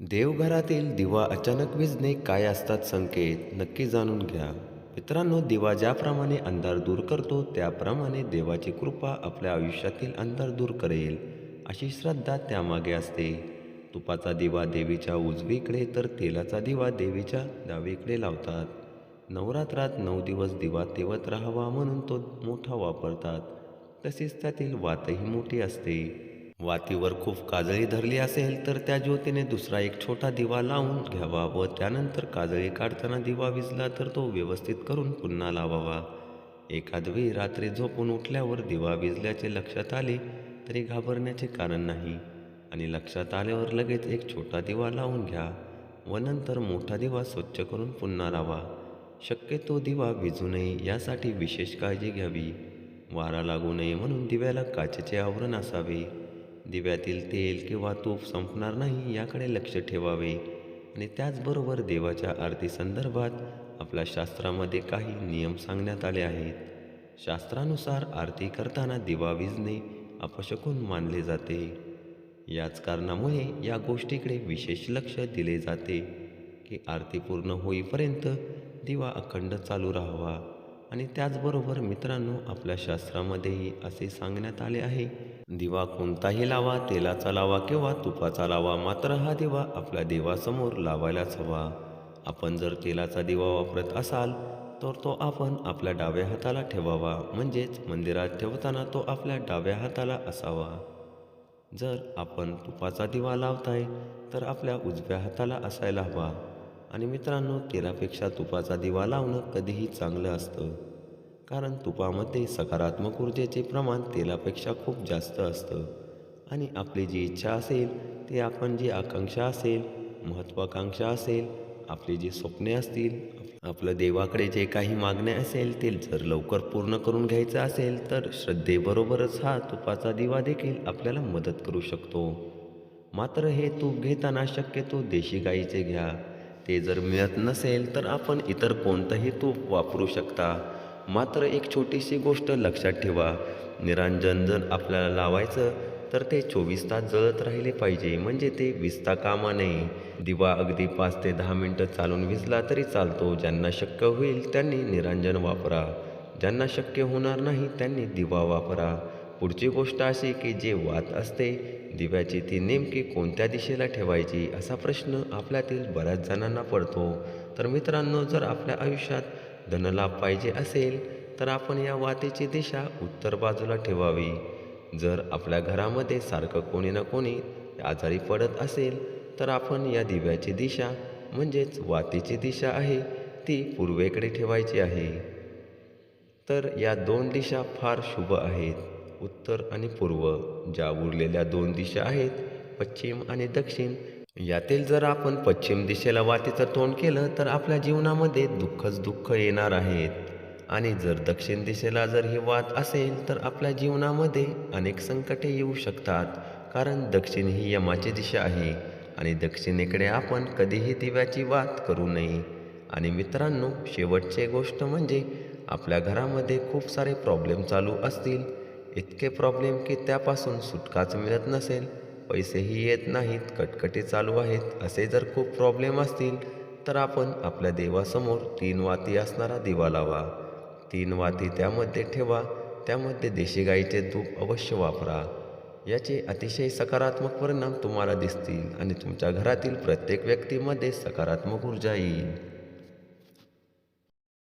देवघरातील दिवा अचानक विजणे काय असतात संकेत नक्की जाणून घ्या. मित्रांनो दिवा ज्याप्रमाणे अंधार दूर करतो त्याप्रमाणे देवाची कृपा आपल्या आयुष्यातील अंधार दूर करेल अशी श्रद्धा त्यामागे असते. तुपाचा दिवा देवीच्या उजवीकडे तर तेलाचा दिवा देवीच्या डावीकडे लावतात. नवरात्रात नऊ दिवस दिवा तेवत राहावा म्हणून तो मोठा वापरतात. तसेच त्यातील वातही मोठी असते. वातीवर खूप काजळी धरली असेल तर त्या ज्योतीने दुसरा एक छोटा दिवा लावून घ्यावा व त्यानंतर काजळी काढताना दिवा विजला तर तो व्यवस्थित करून पुन्हा लावावा. एखादवी रात्री झोपून उठल्यावर दिवा विजल्याचे लक्षात आले तरी घाबरण्याचे कारण नाही. आणि लक्षात आल्यावर लगेच एक छोटा दिवा लावून घ्या व नंतर मोठा दिवा स्वच्छ करून पुन्हा लावा. शक्यतो दिवा विजू नये यासाठी विशेष काळजी घ्यावी. वारा लागू नये म्हणून दिव्याला काचेचे आवरण असावे. दिव्यातील तेल किंवा तूप संपणार नाही याकडे लक्ष ठेवावे. आणि त्याचबरोबर देवाच्या आरती संदर्भात आपल्या शास्त्रामध्ये काही नियम सांगण्यात आले आहेत. शास्त्रानुसार आरती करताना दिवा विजणे अपशकून मानले जाते. याच कारणामुळे या गोष्टीकडे विशेष लक्ष दिले जाते की आरती पूर्ण होईपर्यंत दिवा अखंड चालू राहावा. आणि त्याचबरोबर मित्रांनो आपल्या शास्त्रामध्येही असे सांगण्यात आले आहे दिवा कोणताही लावा तेलाचा लावा किंवा तुपाचा लावा मात्र हा दिवा आपल्या देवासमोर लावायलाच हवा. आपण जर तेलाचा दिवा वापरत असाल तर तो आपण आपल्या डाव्या हाताला ठेवावा. म्हणजेच मंदिरात ठेवताना तो आपल्या डाव्या हाताला असावा. जर आपण तुपाचा दिवा लावताय तर आपल्या उजव्या हाताला असायला हवा. आणि मित्रांनो तेलापेक्षा तुपाचा दिवा लावणं कधीही चांगलं असतं. कारण तुपामध्ये सकारात्मक ऊर्जेचे प्रमाण तेलापेक्षा खूप जास्त असतं. आणि आपली जी इच्छा असेल ते आपण जी आकांक्षा असेल महत्त्वाकांक्षा असेल आपली जी स्वप्ने असतील आपलं देवाकडे जे काही मागणे असेल ते जर लवकर पूर्ण करून घ्यायचं असेल तर श्रद्धेबरोबरच हा तुपाचा दिवा देखील आपल्याला मदत करू शकतो. मात्र हे तूप घेताना शक्यतो देशी गाईचे घ्या. ते जर मिळत नसेल तर आपण इतर कोणतंही तूप वापरू शकता. मात्र एक छोटीशी गोष्ट लक्षात ठेवा. निरांजन जर आपल्याला लावायचं तर ते चोवीस तास जळत राहिले पाहिजे म्हणजे ते विजता कामा नये. दिवा अगदी पाच ते दहा मिनटं चालून विजला तरी चालतो. ज्यांना शक्य होईल त्यांनी निरांजन वापरा. ज्यांना शक्य होणार नाही त्यांनी दिवा वापरा. पुढची गोष्ट अशी की जे वात असते दिव्याची ती नेमकी कोणत्या दिशेला ठेवायची असा प्रश्न आपल्यातील बऱ्याच जणांना पडतो. तर मित्रांनो जर आपल्या आयुष्यात धनलाभ पाहिजे असेल तर आपण या वातीची दिशा उत्तर बाजूला ठेवावी. जर आपल्या घरामध्ये सारखं कोणी ना कोणी आजारी पडत असेल तर आपण या दिव्याची दिशा म्हणजेच वातीची दिशा आहे ती पूर्वेकडे ठेवायची आहे. तर या दोन दिशा फार शुभ आहेत. उत्तर आणि पूर्व ज्या उरलेल्या दोन दिशा आहेत पश्चिम आणि दक्षिण. यातील जर आपण पश्चिम दिशेला वातीचं तोंड केलं तर आपल्या जीवनामध्ये दुःखच दुःख येणार आहेत. आणि जर दक्षिण दिशेला जर ही वात असेल तर आपल्या जीवनामध्ये अनेक संकटे येऊ शकतात कारण दक्षिण ही यमाची दिशा आहे. आणि दक्षिणेकडे आपण कधीही दिव्याची वात करू नये. आणि मित्रांनो शेवटची गोष्ट म्हणजे आपल्या घरामध्ये खूप सारे प्रॉब्लेम चालू असतील इतके प्रॉब्लेम की त्यापासून सुटकाच मिळत नसेल. पैसेही येत नाहीत कटकटी चालू आहेत. असे जर खूप प्रॉब्लेम असतील तर आपण आपल्या देवासमोर तीन वाती असणारा दिवा लावा. तीन वाती त्यामध्ये ठेवा. त्यामध्ये देशी गाईचे तूप अवश्य वापरा. याचे अतिशय सकारात्मक परिणाम तुम्हाला दिसतील आणि तुमच्या घरातील प्रत्येक व्यक्तीमध्ये सकारात्मक ऊर्जा येईल.